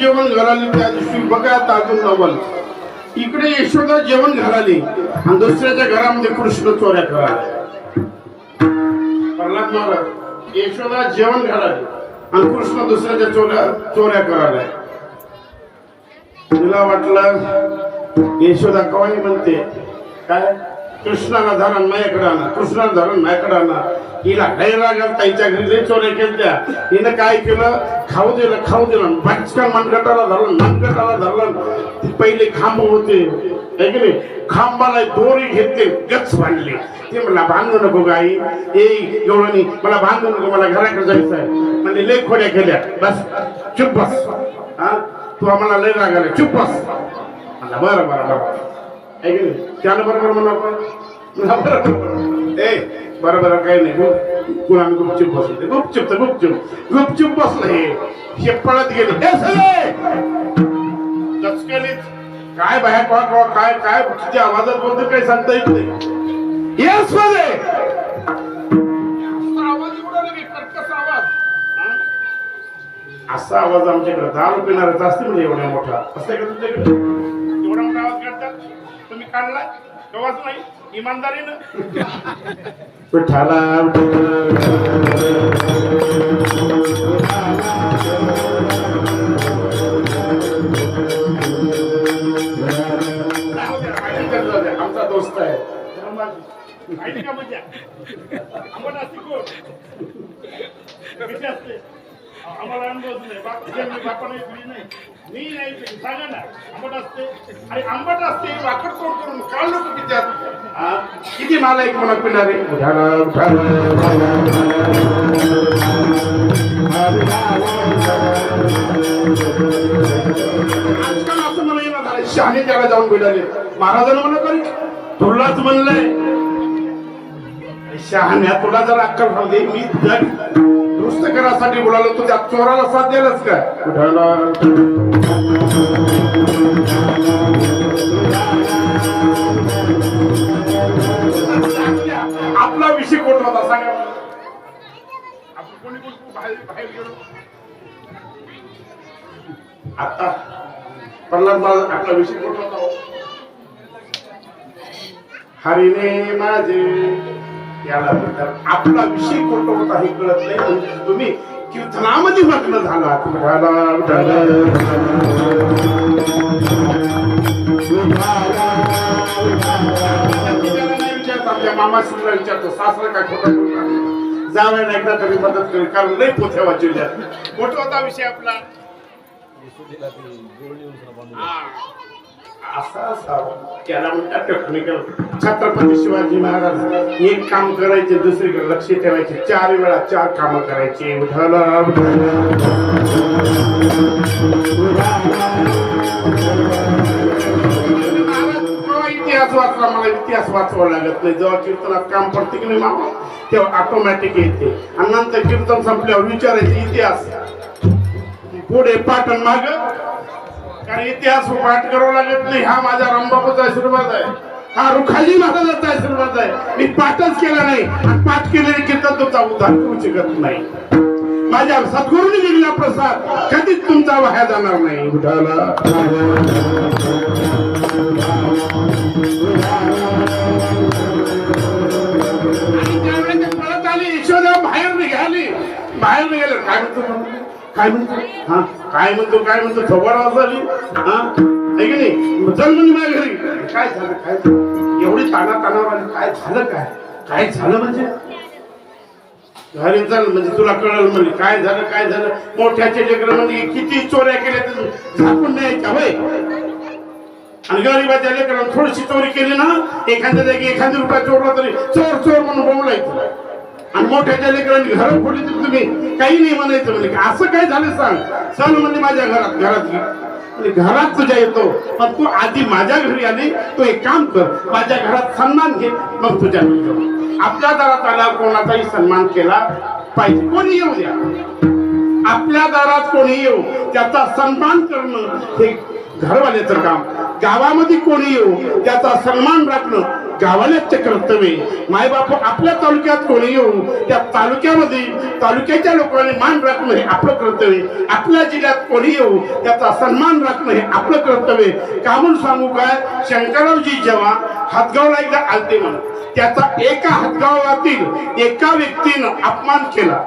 जेवण घराली त्या दिवशी बघा ताजून नवल. इकडे यशोदा जेवण घराली आणि दुसऱ्याच्या घरामध्ये कृष्ण चोऱ्या करायला प्रल्हाद महाराज यशोदा जेवण घराली आणि कृष्ण दुसऱ्याच्या चोऱ्या चोऱ्या करायला तिला वाटलं यशोदा कवाई म्हणते? काय? कृष्णाला धरण माझ्याकडे आणा कृष्णाला धरण माझ्याकडे आणा. हिला गैरा घालता घरी लई चोऱ्या केल्या हिनं काय केलं? खाऊ दिलं खाऊ दिलं. पटकन मनगटाला धरलं मनगटाला धरलं. पहिले खांब होते. है की नाही? खांबाला दोरी घेतले गच बांधले. ते मला बांधू नको गाई. ए एवढं नाही. मला बांधू नको मला घराकडे जायचं आहे. म्हणजे लय खोड्या केल्या. बस चुप बस. हा? तू आम्हाला लय रागाला चुप बस. म्हणला बरं बरं बरं. आहे की नाही त्यानं बरोबर म्हणा आपण. ए बरं बरं काही नाही गुप कुणा आम्ही गुपचूप बसले गुपचूप तर गुपचूप. गुपचूप बसलं हे. हे पळत गेले. ए सगळे! दचकेलीत काय बाहेर कवा काय काय? किती आवाजात बोलतो काही सांगता येत नाही. येस मध्ये हा? असा आवाज आमच्याकडे दारू पिणारच असते म्हणजे एवढा मोठा. असं का तुमच्याकडे? एवढा मोठा आवाज काढतात तुम्ही काढलाय कवाच नाही इमानदारीनं. आमचा दोस्त आहे. माहिती का मजा आंबट असते कोण असते आम्हाला अनुभव नाही बाप बापाने पिली नाही. मी नाही पिली सांगा ना. आंबट असते. आणि आंबट असते वाकड तोड करून काल लोक किती किती मला एक मला पिणारे आजकाल असं मला येणार झालं शहाणे त्याला जाऊन भेटाले महाराजांना म्हणा करी तुलाच म्हणलंय. शहाण्या तुला जर अक्कल राहू दे मी जग करासाठी बोलालो तू त्या चोराला साथ द्यायलाच का कुठाला आपला विषय कोण होता सांगा. आपण कोणी कोणी बाहेर बाहेर गेलो आता प्रल्हाद महाराज आपला विषय कोण होता? हरिने माझे याला म्हणतात आपला विषय कोणता होता हे कळत नाही. म्हणजे तुम्ही कीर्तनामध्ये मग्न झाला विचारत, मामा सुद्धा विचारतो सासरा काय खोटा जावयाला एकदा तरी मदत करेल कारण लई पोथ्या वाचवल्या मोठा होता विषय आपला. असा असावा. त्याला म्हणतात टेक्निकल छत्रपती शिवाजी महाराज एक काम करायचे दुसरीकडे लक्ष ठेवायचे. चार वेळा चार काम करायचे. उठाला इतिहास वाचला मला इतिहास वाचवा लागत नाही. जेव्हा कीर्तनात काम पडते की नाही मामा? तेव्हा ऑटोमॅटिक येते. आणि नंतर कीर्तन संपल्यावर विचारायचे इतिहास. पुढे पाठन माग कारण इतिहास पाठ करावा लागत नाही हा माझ्या रामबापूचा आशीर्वाद आहे. हा रुखाजी महाराजाचा आशीर्वाद आहे. मी पाठच केला नाही आणि पाठ केलेले कीर्तन तुमचा उद्धार करू शकत नाही. माझ्या सद्गुरूंनी दिलेला प्रसाद कधीच तुमचा वाया जाणार नाही. उठाला पळत आली यशोदा बाहेर निघाली. बाहेर निघाले काय म्हणतो म्हणतो? काय म्हणतो? हा? काय म्हणतो काय म्हणतो? थोबाड झाली. हा? नाही की नाही? चल म्हणजे माझ्या घरी. काय झालं काय झालं? एवढी ताना तानावर आली काय झालं काय? काय झालं म्हणजे? घरी चाल म्हणजे तुला कळलं म्हणजे काय झालं काय झालं? मोठ्याचे लेकर म्हणजे किती चोऱ्या केल्या झाकून झाकून का होय? आणि गरीबाच्या लेकरांना थोडीशी चोरी केली ना एखाद्या जागी एखाद्या रुपया चोरला तरी चोर चोर म्हणून बोंबलायचं. आणि मोठ्याच्या लेकरांनी घर फोडली तर तुम्ही. काही नाही म्हणायचं म्हणजे असं काय झालं सांग. सण म्हणजे माझ्या घरात घरात घे. म्हणजे घरात तुझ्या येतो. पण तू आधी माझ्या घरी आली. तू एक काम कर. माझ्या घरात सन्मान घे. मग तुझ्या आपल्या दारात आला कोणाचाही सन्मान केला पाहिजे. कोणी येऊ द्या. आपल्या दारात कोणी येऊ त्याचा सन्मान करणं हे घरवाल्याचं काम. गावामध्ये कोणी येऊ त्याचा सन्मान राखणं गावालाच कर्तव्य मायबाप आपल्या तालुक्यात कोणी येऊ त्या तालुक्यामध्ये तालुक्याच्या लोकांनी मान राखणं हे आपलं कर्तव्य. आपल्या जिल्ह्यात कोणी येऊ त्याचा सन्मान राखणं हे आपलं कर्तव्य. का म्हणून सांगू काय? शंकररावजी जेव्हा हातगावला एकदा आलते म्हणून त्याचा एका हातगावातील एका व्यक्तीनं अपमान केला.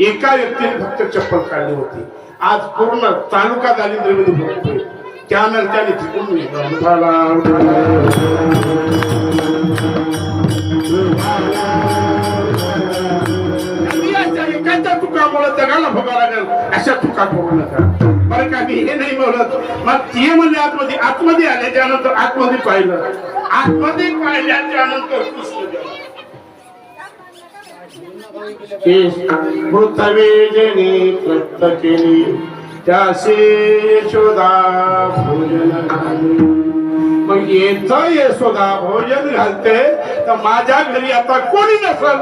एका व्यक्तीने फक्त चप्पल काढली होती. आज पूर्ण तालुका दारिद्र्यमध्ये उठाला. अशा एकाच्या चुकामुळे जगाला भोगा लागेल अशा चुका करू नका. बरं का मी हे नाही बोलत. मग ते म्हणजे आतमध्ये आतमध्ये आल्याच्यानंतर आतमध्ये पाहिलं. आतमध्ये पाहिल्याच्या नंतर केली. त्याशी शोधा भोजन मग येत यशोदा भोजन घालते तर माझ्या घरी आता कोणी नसल?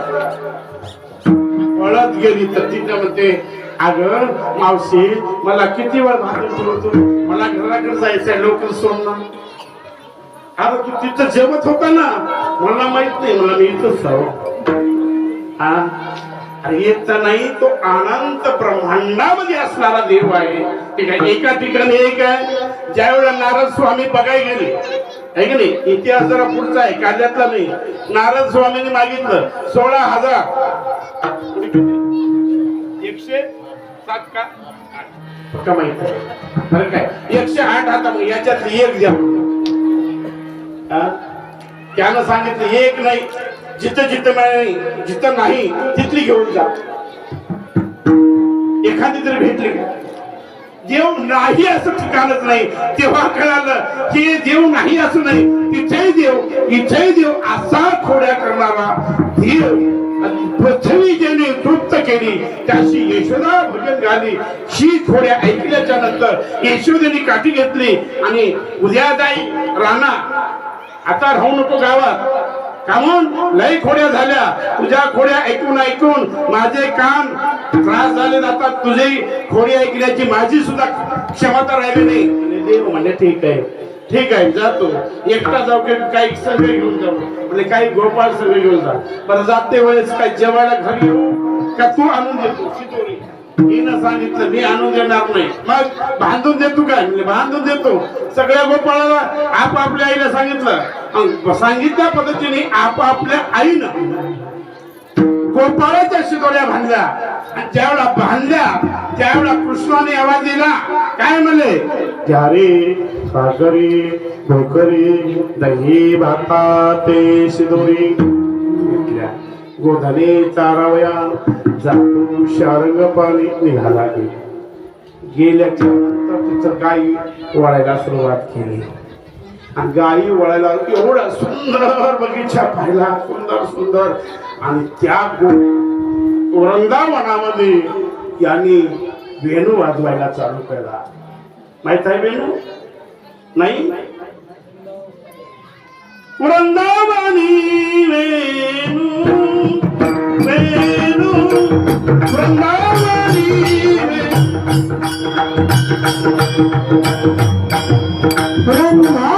पळत गेली तर तिथं म्हणते अगं मावशी मला किती वेळ भाकरी ठेवतो मला घराकडे जायचंय लोक सोडणार अरे तू तिथं जेवत होता ना? मला माहीत नाही मला मी इथंच हा? अरे येत नाही तो अनंत ब्रह्मांडामध्ये असणारा देव आहे. ठीक आहे एका ठिकाणी एक आहे ज्या वेळेला नारद स्वामी बघाय गेले. आहे की नाही? इतिहास जरा पुढचा आहे काल्यातला नाही. नारद स्वामीने मागितलं सोळा हजार. एकशे सात का? आठ. बरं काय? एकशे आठ आता मग याच्यात एक द्या. त्यानं सांगितलं एक नाही. जिथं जिथं नाही जिथं नाही तिथली घेऊन जा. एखादी तरी भेटली देव नाही असं ठिकाणच नाही. तेव्हा कळालं की देव नाही असं नाही. तिथेही देव इथेही देव असा खोड्या करणारा देव पृथ्वी ज्याने तृप्त केली त्याशी यशोदा भजन झाली. शी खोड्या ऐकल्याच्या नंतर यशोदेने काठी घेतली आणि उद्या जाई राणा आता राहू नको गावात. कामून? लई खोड्या झाल्या. तुझ्या खोड्या ऐकून ऐकून माझे कान त्रास झाले जातात. तुझी खोडी ऐकण्याची माझी सुद्धा क्षमता राहिली नाही. देव म्हणले ठीक आहे. ठीक आहे जातो एकटा जाऊ की काही सगळे घेऊन जाऊ. म्हणजे काही गोपाळ सगळे घेऊन जा. पण जाते वेळेस काय जेवायला घरी येऊ का तू आणून देतो? शिदोरी हिनं सांगितलं मी आणून देणार नाही. मग बांधून देतो काय? म्हणजे बांधून देतो. सगळ्या गोपाळाला आपापल्या आईला सांगितलं सांगितल्या पद्धतीने आपापल्या आईनं गोपाळाच्या शिदोऱ्या बांधल्या आणि ज्यावेळा बांधल्या त्यावेळा कृष्णाने आवाज दिला. काय म्हणले? जारे सागरी भोकरी दही भाताते शिदोरी. घेतल्या गोधने चारावया जातो शारंग पाणी निघाला गेल्याच्या तिचं काही वाढायला सुरुवात केली. आणि गाई वळायला एवढा सुंदर बगीचा पाहिला. सुंदर सुंदर. आणि त्या वृंदावनामध्ये यांनी वेणू वाजवायला चालू केला. माहीत आहे वेणू? नाही? वृंदावनी वेणू वेणू वृंदावनी वेणू. वृंदावनी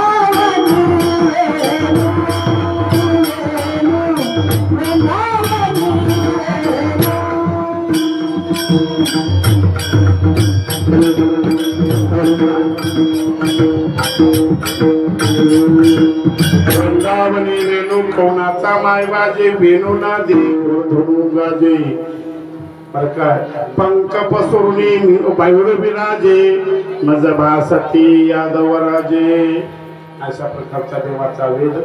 वेणू ना दे धनु गाजे बरं काय पंख विराजे मज सती यादव राजे अशा प्रकारचा देवाचा वेद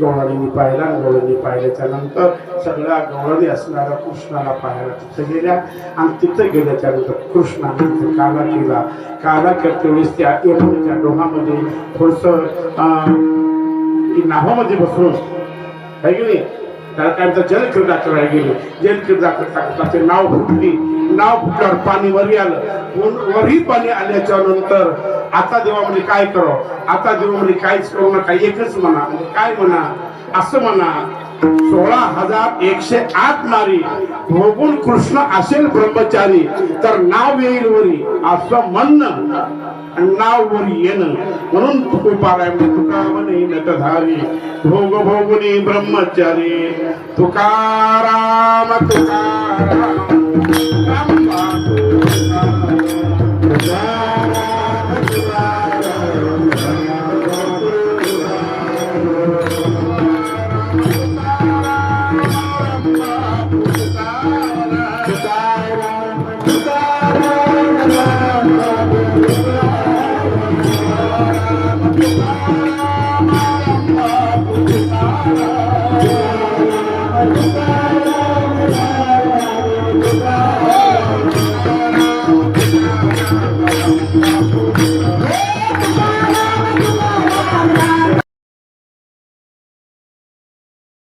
गवळणीने पाहिला. गवळणी पाहिल्याच्या नंतर सगळ्या गवळणी असणाऱ्या कृष्णाला पाहायला तिथं गेल्या. आणि तिथं गेल्याच्यानंतर कृष्णाने काला केला. काला करते वेळेस त्या यमुनेच्या डोहामध्ये थोडस नावामध्ये बसून आहे की नाही? त्याला काय म्हणतात जलक्रीडा करायला गेले जलक्रीडा करता करता ते नाव फुटली. नाव फुटल्यावर पाणी वरी आलं. वरही पाणी आल्याच्यानंतर आता देवा म्हणजे काय करावं आता देवा म्हणजे काहीच करू नका. एकच म्हणा. म्हणजे काय म्हणा? असं म्हणा. सोळा हजार एकशे आठ नारी भोगून कृष्ण असेल ब्रह्मचारी. तर नाव येईल वरी. असं म्हणणं आणि नाव वर येणं. म्हणून तुकाराम तुका म्हणे नटधारी भोग भोगुनी ब्रह्मचारी. तुकाराम तुकाराम.